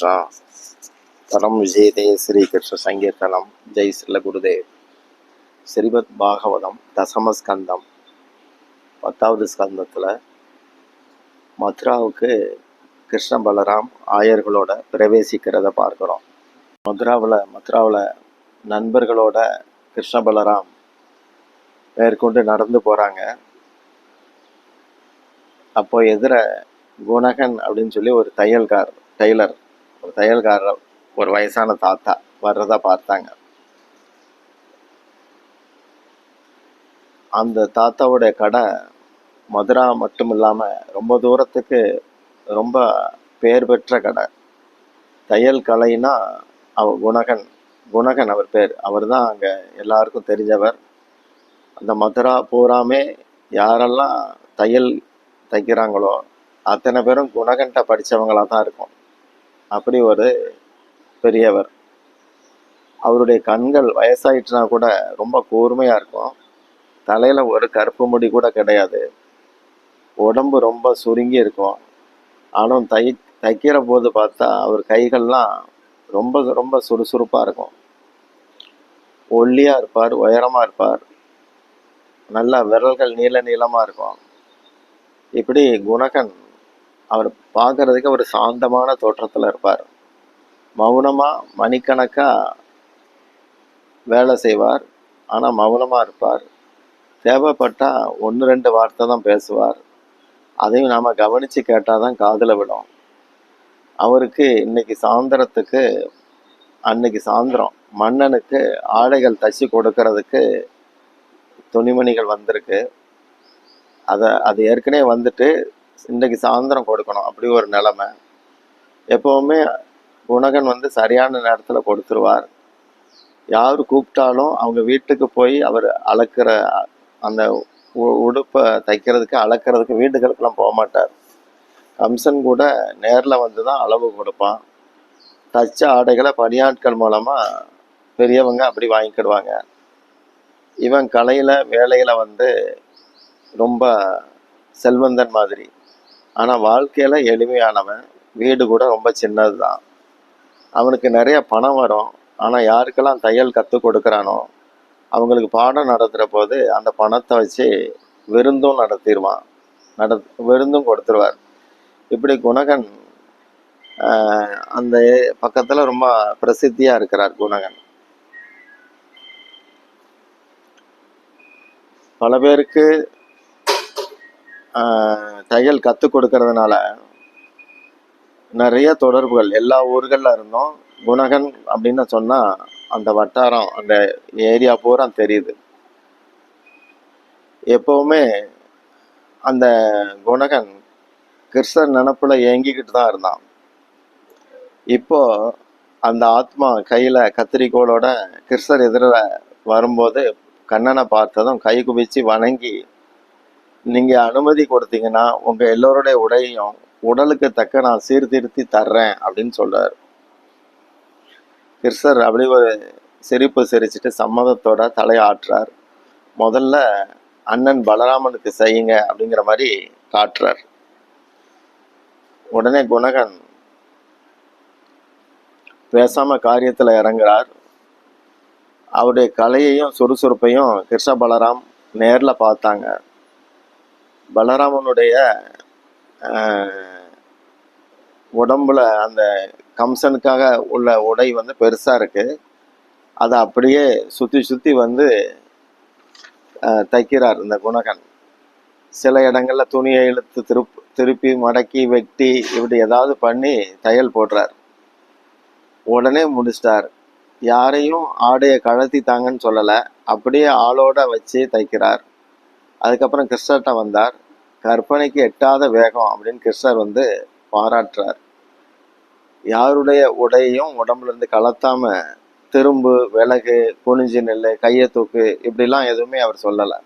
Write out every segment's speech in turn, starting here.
ஹரே கிருஷ்ணா பரம் விஜயதே ஸ்ரீ கிருஷ்ண சங்கீர்த்தனம் ஜெய் ஸ்ரீல குருதேவ் ஸ்ரீபத் பாகவதம் தசம ஸ்கந்தம் பத்தாவது ஸ்கந்தத்தில் மதுராவுக்கு கிருஷ்ண பலராம் ஆயர்களோட பிரவேசிக்கிறத பார்க்குறோம். மதுராவில் மதுராவில் நண்பர்களோட கிருஷ்ண பலராம் மேற்கொண்டு நடந்து போகிறாங்க அப்போ எதிர குணகன் அப்படின்னு சொல்லி ஒரு தையல்கார் டெய்லர். ஒரு தையல்காரர் ஒரு வயசான தாத்தா வர்றதா பார்த்தாங்க. அந்த தாத்தாவுடைய கடை மதுரா மட்டும் இல்லாமல் ரொம்ப தூரத்துக்கு ரொம்ப பேர் பெற்ற கடை. தையல் கலைனா அவர் குணகன் குணகன் அவர் பேர். அவர் தான் அங்கே எல்லாருக்கும் தெரிஞ்சவர். அந்த மதுரா பூராமே யாரெல்லாம் தையல் தைக்கிறாங்களோ அத்தனை பேரும் குணகன்ட்ட படித்தவங்களாக தான் இருக்கும். அப்படி ஒரு பெரியவர். அவருடைய கண்கள் வயசாயிட்டுனா கூட ரொம்ப கூர்மையாக இருக்கும். தலையில் ஒரு கருப்பு முடி கூட கிடையாது. உடம்பு ரொம்ப சுருங்கி இருக்கும். ஆனால் தை தைக்கிற போது பார்த்தா அவர் கைகள்லாம் ரொம்ப ரொம்ப சுறுசுறுப்பாக இருக்கும். ஒல்லியாக இருப்பார் உயரமாக இருப்பார். நல்லா விரல்கள் நீள நீளமாக இருக்கும். இப்படி குணகன் அவர் பார்க்கறதுக்கு ஒரு சாந்தமான தோற்றத்தில் இருப்பார். மௌனமாக மணிக்கணக்காக வேலை செய்வார். ஆனால் மௌனமாக இருப்பார். தேவைப்பட்டால் ஒன்று ரெண்டு வார்த்தை தான் பேசுவார். அதையும் நாம் கவனித்து கேட்டால் தான் காதில் விடும். அவருக்கு இன்னைக்கு சாயந்தரத்துக்கு அன்னைக்கு சாயந்தரம் மன்னனுக்கு ஆடைகள் தச்சு கொடுக்கறதுக்கு துணிமணிகள் வந்திருக்கு. அதை அது ஏற்கனவே வந்துட்டு இன்றைக்கு சாயந்தரம் கொடுக்கணும். அப்படி ஒரு நிலமை. எப்போவுமே குணகன் வந்து சரியான நேரத்தில் கொடுத்துருவார். யார் கூப்பிட்டாலும் அவங்க வீட்டுக்கு போய் அவர் அளக்கிற அந்த உ- உடுப்பை தைக்கிறதுக்கு அளக்கிறதுக்கு வீடுகளுக்கெல்லாம் போக மாட்டார். கம்சன் கூட நேரில் வந்து தான் அளவு கொடுப்பான். தச்ச ஆடைகளை பணியாட்கள் மூலமாக பெரியவங்க அப்படி வாங்கிக்கிடுவாங்க. இவன் கலையில் வேலையில் வந்து ரொம்ப செல்வந்தன் மாதிரி. ஆனால் வாழ்க்கையில் எளிமையானவன் வீடு கூட ரொம்ப சின்னது தான் அவனுக்கு நிறைய பணம் வரும். ஆனால் யாருக்கெல்லாம் தையல் கற்றுக் கொடுக்குறானோ அவங்களுக்கு பாடம் நடத்துகிற போது அந்த பணத்தை வச்சு விருந்தும் நடத்திடுவான். நட விருந்தும் கொடுத்துருவார். இப்படி குணகன் அந்த பக்கத்தில் ரொம்ப பிரசித்தியாக இருக்கிறார் குணகன். பல பேருக்கு தையல் கற்றுக் கொடுக்கறதுனால நிறைய தொடர்புகள். எல்லா ஊர்களில் இருந்தும். குணகன் அப்படின்னு சொன்னால் அந்த வட்டாரம் அந்த ஏரியா பூரா தெரியுது. எப்போவுமே அந்த குணகன் கிருஷ்ணர் நினப்புல ஏங்கிக்கிட்டு தான் இருந்தான். இப்போ அந்த ஆத்மா கையில் கத்திரிக்கோளோட கிருஷ்ணர் எதிர வரும்போது கண்ணனை பார்த்ததும் கை குவிச்சு வணங்கி நீங்கள் அனுமதி கொடுத்தீங்கன்னா உங்கள் எல்லோருடைய உடையும் உடலுக்கு தக்க நான் சீர்திருத்தி தர்றேன் அப்படின்னு சொல்கிறார் கிருஷ்ணர் அப்படி ஒரு சிரிப்பு சிரிச்சிட்டு சம்மதத்தோட தலையாட்டுறார். முதல்ல அண்ணன் பலராமனுக்கு செய்யுங்க அப்படிங்கிற மாதிரி காட்டுறார். உடனே குணகன் பேசாம காரியத்தில் இறங்குறார். அவருடைய கலையையும் சுறுசுறுப்பையும் கிருஷ்ண பலராம் நேரில் பார்த்தாங்க. பலராமனுடைய உடம்புல அந்த கம்சனுக்காக உள்ள உடை வந்து பெருசாக இருக்குது அதை அப்படியே சுற்றி சுற்றி வந்து தைக்கிறார் இந்த குணகன். சில இடங்களில் துணியை இழுத்து திருப் திருப்பி மடக்கி வெட்டி இப்படி ஏதாவது பண்ணி தையல் போடுறார். உடனே முடிச்சிட்டார். யாரையும் ஆடையை கழத்தி தாங்கன்னு சொல்லலை. அப்படியே ஆளோட வச்சு தைக்கிறார். அதுக்கப்புறம் கிருஷ்ணர்கிட்ட வந்தார். கற்பனைக்கு எட்டாத வேகம் அப்படின்னு கிருஷ்ணர் வந்து பாராட்டுறார். யாருடைய உடையையும் உடம்புலேருந்து கலத்தாம திரும்பு விலகு குனிஞ்சு நெல் கையை தூக்கு இப்படிலாம் எதுவுமே அவர் சொல்லலை.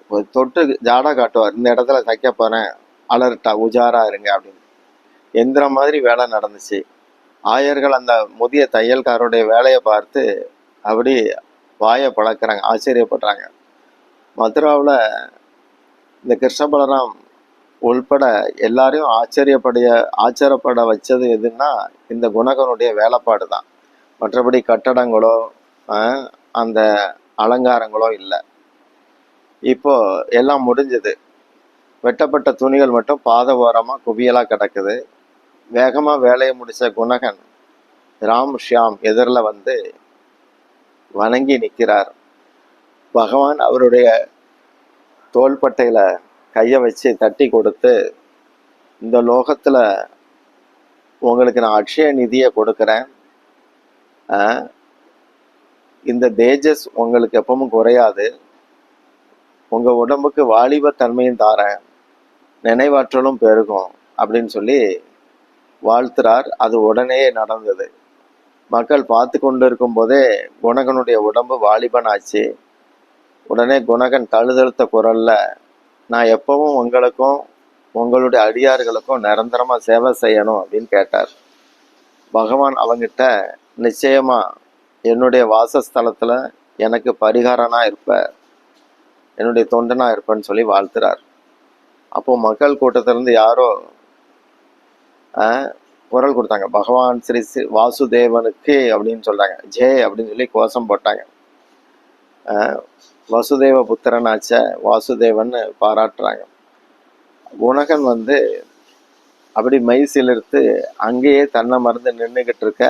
இப்போ தொட்டு ஜாடா காட்டுவார். இந்த இடத்துல தைக்க போகிறேன் அலர்ட்டா உஜாரா இருங்க அப்படின்னு. எந்திரம் மாதிரி வேலை நடந்துச்சு. ஆயர்கள் அந்த முதிய தையல்காரருடைய வேலையை பார்த்து அப்படி வாயை பழக்கிறாங்க ஆச்சரியப்படுறாங்க. மதுராவில் இந்த கிருஷ்ண பலராம் உள்பட எல்லாரையும் ஆச்சரியப்படைய ஆச்சரியப்பட வச்சது எதுன்னா இந்த குணகனுடைய வேலைப்பாடு தான் மற்றபடி கட்டடங்களோ அந்த அலங்காரங்களோ இல்லை. இப்போ எல்லாம் முடிஞ்சது. வெட்டப்பட்ட துணிகள் மட்டும் பாத ஓரமாக குவியலாக கிடக்குது. வேகமாக வேலையை முடித்த குணகன் ராம் ஷியாம் எதிரில் வந்து வணங்கி நிற்கிறார் பகவான் அவருடைய தோள்பட்டையில் கையை வச்சு தட்டி கொடுத்து இந்த லோகத்தில் உங்களுக்கு நான் அக்ஷய நிதியை கொடுக்குறேன். ஆஹ், இந்த தேஜஸ் உங்களுக்கு எப்பவும் குறையாது. உங்கள் உடம்புக்கு வாலிபத்தன்மையும் தாரேன். நினைவாற்றலும் பெருகும் அப்படின்னு சொல்லி வாழ்த்துறார். அது உடனே நடந்தது. மக்கள் பார்த்து கொண்டு இருக்கும் போதே குணகனுடைய உடம்பு வாலிபன் ஆச்சு உடனே குணகன் தழுதழுத்த குரல்ல நான் எப்பவும் உங்களுக்கும் உங்களுடைய அடியார்களுக்கும் நிரந்தரமா சேவை செய்யணும் அப்படின்னு கேட்டார். பகவான் அவங்கிட்ட நிச்சயமா என்னுடைய வாசஸ்தலத்துல எனக்கு பரிகாரனா இருப்ப என்னுடைய தொண்டனா இருப்பேன்னு சொல்லி வாழ்த்துறார். அப்போ மக்கள் கூட்டத்திலிருந்து யாரோ குரல் கொடுத்தாங்க. பகவான் ஸ்ரீ ஸ்ரீ வாசுதேவனுக்கு அப்படின்னு சொல்றாங்க. ஜே அப்படின்னு சொல்லி கோஷம் போட்டாங்க. வசுதேவ புத்திரனாச்ச வாசுதேவன் பாராட்டுறாங்க. குணகன் வந்து அப்படி மை சிலிர்த்து அங்கேயே தன்னை மறந்து நின்றுக்கிட்டு இருக்க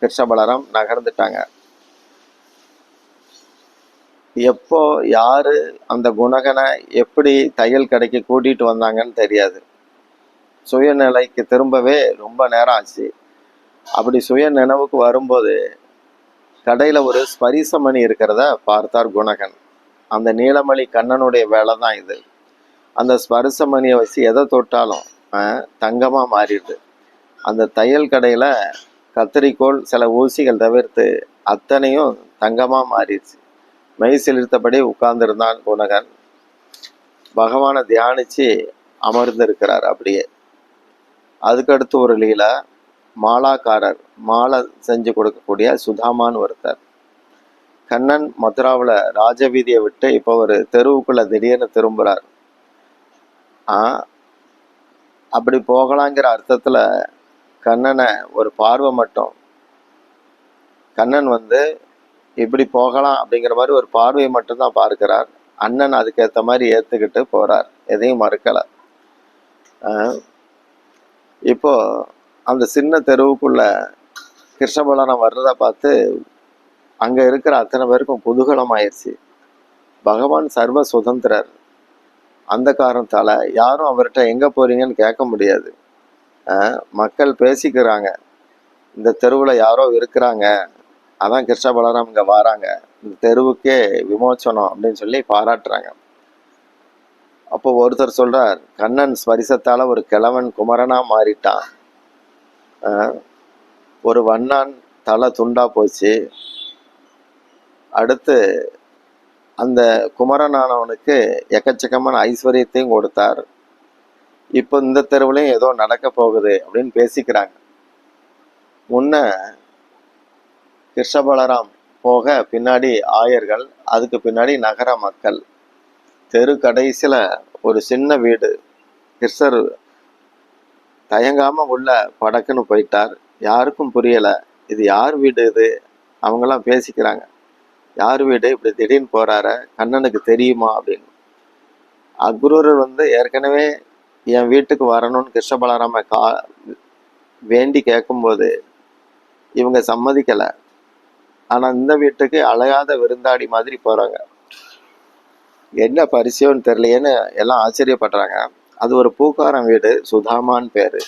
கிருஷ்ணபலரம் நகர்ந்துட்டாங்க. எப்போ யாரு அந்த குணகனை எப்படி தையல் கடைக்கு கூட்டிட்டு வந்தாங்கன்னு தெரியாது. சுயநிலைக்கு திரும்பவே ரொம்ப நேரம் ஆச்சு. அப்படி சுய நினைவுக்கு வரும்போது கடையில் ஒரு ஸ்பரிசமணி இருக்கிறத பார்த்தார் குணகன். அந்த நீலமணி கண்ணனுடைய வேலை தான் இது. அந்த ஸ்பரிசமணியை வச்சு எதை தொட்டாலும் ஆஹ், தங்கமா மாறிடுது. அந்த தையல் கடையில் கத்திரிக்கோள் சில ஊசிகள் தவிர்த்து அத்தனையும் தங்கமா மாறிடுச்சு. மெய் செலுத்தபடி உட்கார்ந்திருந்தான் குணகன் பகவானை தியானிச்சு அமர்ந்திருக்கிறார் அப்படியே. அதுக்கடுத்து ஒரு லீலா மாலாக்காரர் மாலை செஞ்சு கொடுக்கக்கூடிய சுதாமான்னு ஒருத்தர். கண்ணன் மதுராவில் ராஜவீதியை விட்டு இப்போ ஒரு தெருவுக்குள்ளே திடீர்னு திரும்புகிறார் ஆ அப்படி போகலாங்கிற அர்த்தத்தில் கண்ணனை ஒரு பார்வை மட்டும். கண்ணன் வந்து இப்படி போகலாம் அப்படிங்கிற மாதிரி ஒரு பார்வையை மட்டும்தான் பார்க்கிறார். அண்ணன் அதுக்கேற்ற மாதிரி ஏற்றுக்கிட்டு போறார். எதையும் மறுக்கலை. இப்போ அந்த சின்ன தெருவுக்குள்ள கிருஷ்ணபலனம் வர்றதை பார்த்து அங்கே இருக்கிற அத்தனை பேருக்கும் குதூகலம் ஆயிடுச்சு பகவான் சர்வ சுதந்திரர். அந்த காரணத்தால யாரும் அவர்கிட்ட எங்கே போறீங்கன்னு கேட்க முடியாது. ஆஹ் மக்கள் பேசிக்கிறாங்க. இந்த தெருவுல யாரோ இருக்கிறாங்க. அதான் கிருஷ்ண பலராம் இங்கே வராங்க. இந்த தெருவுக்கே விமோச்சனம் அப்படின்னு சொல்லி பாராட்டுறாங்க. அப்போ ஒருத்தர் சொல்றார் கண்ணன் ஸ்பரிசத்தால் ஒரு கிழவன் குமரனா மாறிட்டான். ஆஹ் ஒரு வண்ணான் தலை துண்டா போச்சு. அடுத்து அந்த குமரனானவனுக்கு எக்கச்சக்கமான ஐஸ்வர்யத்தையும் கொடுத்தார். இப்போ இந்த தெருவுலையும் ஏதோ நடக்க போகுது அப்படின்னு பேசிக்கிறாங்க. முன்ன கிருஷ்ண பலராம் போக பின்னாடி ஆயர்கள் அதுக்கு பின்னாடி நகர மக்கள். தெரு கடைசியில் ஒரு சின்ன வீடு. கிருஷ்ணர் தயங்காமல் உள்ள படக்குன்னு போயிட்டார். யாருக்கும் புரியலை. இது யார் வீடு இது? அவங்கெல்லாம் பேசிக்கிறாங்க. யார் வீடு? இப்படி திடீர்னு போகிறார கண்ணனுக்கு தெரியுமா அப்படின்னு. அக்ரூரர் வந்து ஏற்கனவே என் வீட்டுக்கு வரணும்னு கிருஷ்ண பலராம கா வேண்டி கேட்கும்போது இவங்க சம்மதிக்கலை. ஆனா இந்த வீட்டுக்கு அழகாத விருந்தாடி மாதிரி போறாங்க. என்ன பரிசுன்னு தெரியலையேன்னு எல்லாம் ஆச்சரியப்படுறாங்க. அது ஒரு பூக்காரன் வீடு சுதாமான்னு பேரு.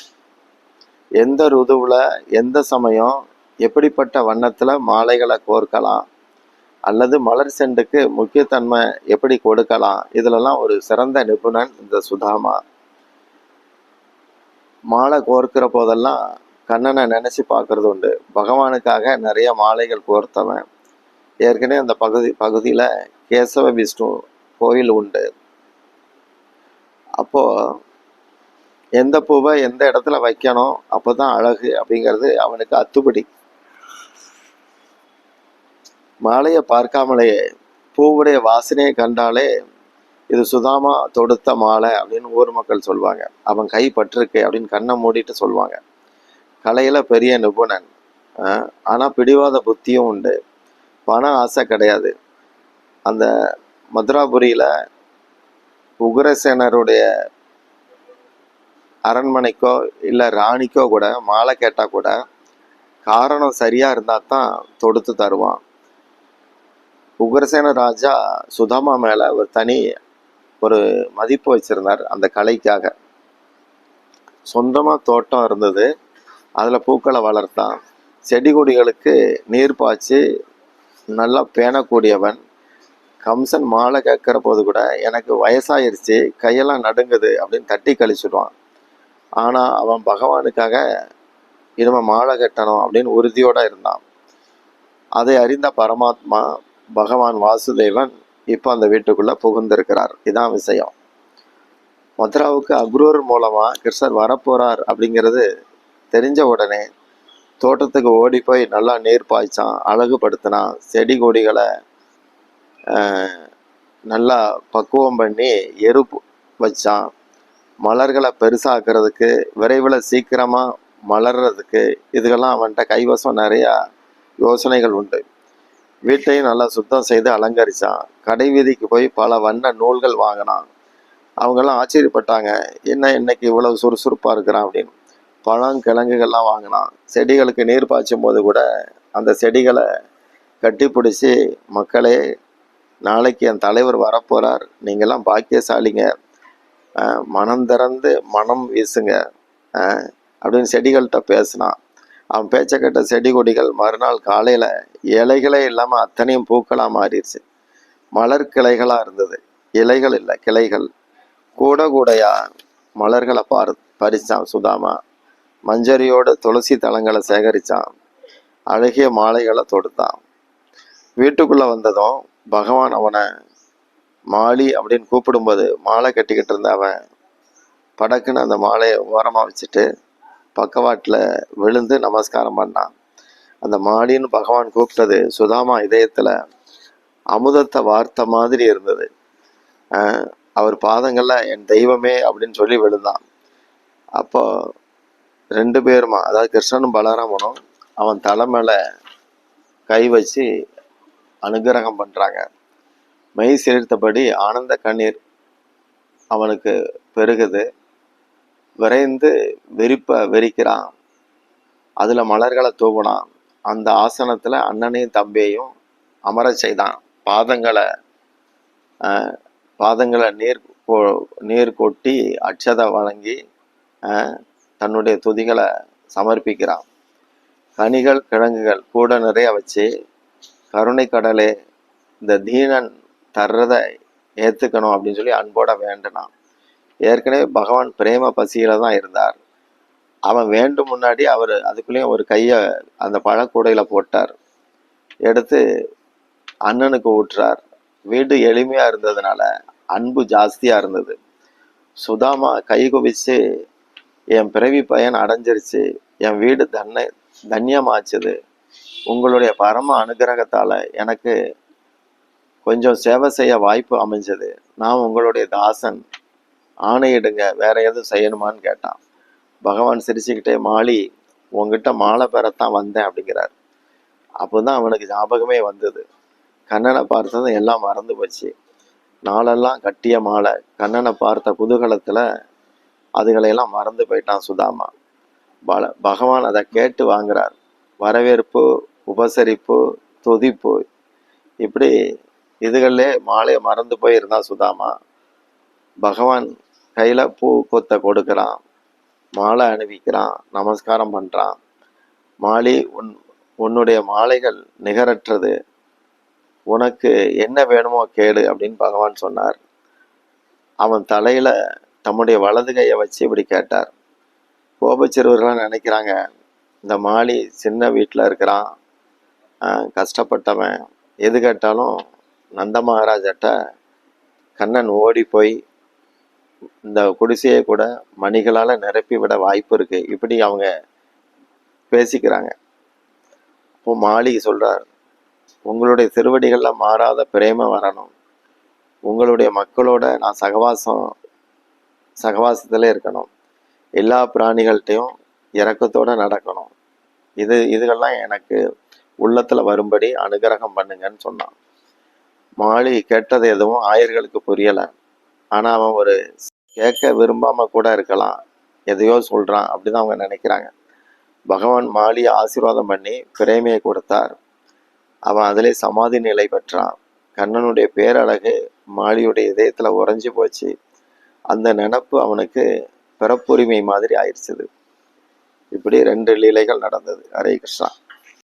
எந்த ருதுவில் எந்த சமயம் எப்படிப்பட்ட வண்ணத்துல மாலைகளை கோர்க்கலாம் அல்லது மலர் செண்டுக்கு முக்கியத்தன்மை எப்படி கொடுக்கலாம்? இதுலலாம் ஒரு சிறந்த நிபுணன் இந்த சுதாமா. மாலை கோர்க்கிற போதெல்லாம் கண்ணனை நினச்சி பார்க்கறது உண்டு. பகவானுக்காக நிறைய மாலைகள் கோர்த்தவன். ஏற்கனவே அந்த பகுதி பகுதியில கேசவ விஷ்ணு கோயில் உண்டு. அப்போ எந்த பூவை எந்த இடத்துல வைக்கணும் அப்போதான் அழகு அப்படிங்கிறது அவனுக்கு அத்துப்படி. மாலையை பார்க்காமலேயே பூவுடைய வாசனையை கண்டாலே இது சுதாமா தொடுத்த மாலை அப்படின்னு ஊர் மக்கள் சொல்லுவாங்க அவன் கை பட்டிருக்கு அப்படின்னு கண்ணை மூடிட்டு சொல்லுவாங்க கலையில் பெரிய நிபுணன். ஆனால் பிடிவாத புத்தியும் உண்டு. பண ஆசை கிடையாது. அந்த மதுராபுரியில் உக்ரசேனருடைய அரண்மனைக்கோ இல்லை ராணிக்கோ கூட மாலை கேட்டால் கூட காரணம் சரியாக இருந்தால் தான் தொடுத்து தருவான். உக்ரசேன ராஜா சுதாமா மேலே ஒரு தனி ஒரு மதிப்பு வச்சிருந்தார் அந்த கலைக்காக. சொந்தமாக தோட்டம் இருந்தது. அதில் பூக்களை வளர்த்தான். செடி கொடிகளுக்கு நீர் பாய்ச்சி நல்லா பேணக்கூடியவன். கம்சன் மாலை கேட்குற போது கூட எனக்கு வயசாயிருச்சு கையெல்லாம் நடுங்குது அப்படின்னு தட்டி கழிச்சுடுவான். ஆனால் அவன் பகவானுக்காக இனிமே மாலை கட்டணும் அப்படின்னு உறுதியோடு இருந்தான். அதை அறிந்த பரமாத்மா பகவான் வாசுதேவன் இப்போ அந்த வீட்டுக்குள்ளே புகுந்திருக்கிறார். இதான் விஷயம். மதுராவுக்கு அக்ரூர் மூலமாக கிருஷ்ணர் வரப்போகிறார் அப்படிங்கிறது தெரிஞ்ச உடனே தோட்டத்துக்கு ஓடி போய் நல்லா நீர் பாய்ச்சான் அழகுபடுத்தினான் செடி கொடிகளை நல்லா பக்குவம் பண்ணி எரு வச்சான். மலர்களை பெருசாக்குறதுக்கு விரைவில் சீக்கிரமாக மலர்றதுக்கு இதுக்கெல்லாம் அவன்கிட்ட கைவசம் நிறையா யோசனைகள் உண்டு. வீட்டையும் நல்லா சுத்தம் செய்து அலங்கரித்தான் கடை வீதிக்கு போய் பல வண்ண நூல்கள் வாங்கினான். அவங்கெல்லாம் ஆச்சரியப்பட்டாங்க. என்ன இன்னைக்கு இவ்வளவு சுறுசுறுப்பாக இருக்கிறான் அப்படின்னு. பழம் கிழங்குகள்லாம் வாங்கினான். செடிகளுக்கு நீர் பாய்ச்சும் போது கூட அந்த செடிகளை கட்டி பிடிச்சி மக்களே நாளைக்கு என் தலைவர் வரப்போகிறார் நீங்கள்லாம் பாக்கியசாலிங்க. மனம் திறந்து மனம் வீசுங்க. அப்படின்னு செடிகள்கிட்ட பேசினான். அவன் பேச்சை கட்ட செடி கொடிகள் மறுநாள் காலையில் இலைகளே இல்லாமல் அத்தனையும் பூக்களாக மாறிடுச்சு. மலர் கிளைகளாக இருந்தது. இலைகள் இல்லை கிளைகள். கூட கூடையா மலர்களை பார் பறிச்சான் சுதாமா. மஞ்சரியோட துளசி தளங்களை சேகரிச்சான். அழகிய மாலைகளை தொடுத்தான். வீட்டுக்குள்ளே வந்ததும் பகவான் அவனை மாலி அப்படின்னு கூப்பிடும்போது மாலை கட்டிக்கிட்டு இருந்த அவன் படக்குன்னு அந்த மாலையை ஓரமாக வச்சுட்டு பக்கவாட்டில் விழுந்து நமஸ்காரம் பண்ணான் அந்த மாடின்னு பகவான் கூப்பிட்டது சுதாமா இதயத்தில் அமுதத்தை வார்த்த மாதிரி இருந்தது. அவர் பாதங்களில் என் தெய்வமே அப்படின்னு சொல்லி விழுந்தான். அப்போ ரெண்டு பேருமா அதாவது கிருஷ்ணனும் பலராமனும் அவன் தலை மேலே கை வச்சு அனுகிரகம் பண்ணுறாங்க மெய் சிரித்தபடி ஆனந்த கண்ணீர் அவனுக்கு பெருகுது. விரைந்து வெறிப்ப வெறிக்கிறான். அதுல மலர்களை தூவினான். அந்த ஆசனத்துல அண்ணனையும் தம்பியையும் அமர செய்தான். பாதங்களை பாதங்களை நீர் கொ- நீர் கொட்டி அட்சதை வழங்கி தன்னுடைய துதிகளை சமர்ப்பிக்கிறான். கனிகள் கிழங்குகள் கூட நிறைய வச்சு கருணை கடலே இந்த தீனன் தர்றதை ஏத்துக்கணும் அப்படின்னு சொல்லி அன்போட வேண்டினான். ஏற்கனவே பகவான் பிரேம பசியில தான் இருந்தார். அவன் வேண்டும் முன்னாடி அவர் அதுக்குள்ளேயும் ஒரு கையை அந்த பழக்கூடையில் போட்டார். எடுத்து அண்ணனுக்கு ஊற்றார் வீடு எளிமையாக இருந்ததுனால அன்பு ஜாஸ்தியாக இருந்தது. சுதாமா கை குவிச்சு என் பிறவி பயன் அடைஞ்சிருச்சு. என் வீடு தன்னை தன்யமாச்சுது உங்களுடைய பரம அனுகிரகத்தால் எனக்கு கொஞ்சம் சேவை செய்ய வாய்ப்பு அமைஞ்சது. நான் உங்களுடைய தாசன். ஆணையிடுங்க வேற எதுவும் செய்யணுமான்னு கேட்டான். பகவான் சிரிச்சுக்கிட்டே மாலி உங்ககிட்ட மாலை பெறத்தான் வந்தேன் அப்படிங்கிறார். அப்போதான் அவனுக்கு ஞாபகமே வந்தது. கண்ணனை பார்த்ததும் எல்லாம் மறந்து போச்சு. நாளெல்லாம் கட்டிய மாலை கண்ணனை பார்த்த குதூகலத்துல அதுகளையெல்லாம் மறந்து போயிட்டான் சுதாமா. பல பகவான் அதை கேட்டு வாங்குறார். வரவேற்பு உபசரிப்பு தொதிப்பு இப்படி இதுகளிலே மாலையை மறந்து போய் இருந்தான் சுதாமா. பகவான் கையில் பூ கொத்த கொடுக்கறான். மாலை அணிவிக்கிறான். நமஸ்காரம் பண்ணுறான் மாலி உன் உன்னுடைய மாலைகள் நிகரற்றது. உனக்கு என்ன வேணுமோ கேடு அப்படின்னு பகவான் சொன்னார். அவன் தலையில் தம்முடைய வலது கையை வச்சு இப்படி கேட்டார். கோபச்சிறுவர்கள்லாம் நினைக்கிறாங்க இந்த மாலி சின்ன வீட்டில் இருக்கிறான். கஷ்டப்பட்டவன். எது கேட்டாலும் நந்த மகாராஜட்ட கண்ணன் ஓடி போய் இந்த குடிசையை கூட மணிகளால் நிரப்பி விட வாய்ப்பு இருக்கு. இப்படி அவங்க பேசிக்கிறாங்க. இப்போ மாளிகை சொல்றார் உங்களுடைய திருவடிகளில் மாறாத பிரேம வரணும். உங்களுடைய மக்களோட நான் சகவாசம் சகவாசத்தில் இருக்கணும். எல்லா பிராணிகள்கிட்டையும் இரக்கத்தோட நடக்கணும். இது இதுகள்லாம் எனக்கு உள்ளத்துல வரும்படி அனுகிரகம் பண்ணுங்கன்னு சொன்னான். மாளிகை கேட்டது எதுவும் ஆயர்களுக்கு புரியல. ஆனா அவன் ஒரு கேட்க விரும்பாம கூட இருக்கலாம். எதையோ சொல்றான் அப்படிதான் அவங்க நினைக்கிறாங்க. பகவான் மாலியை ஆசீர்வாதம் பண்ணி பிரேமையை கொடுத்தார். அவன் அதிலே சமாதி நிலை பெற்றான். கண்ணனுடைய பேரழகு மாலியுடைய இதயத்துல உறைஞ்சு போச்சு. அந்த நினப்பு அவனுக்கு பிறப்புரிமை மாதிரி ஆயிடுச்சுது. இப்படி ரெண்டு லீலைகள் நடந்தது. ஹரே கிருஷ்ணா.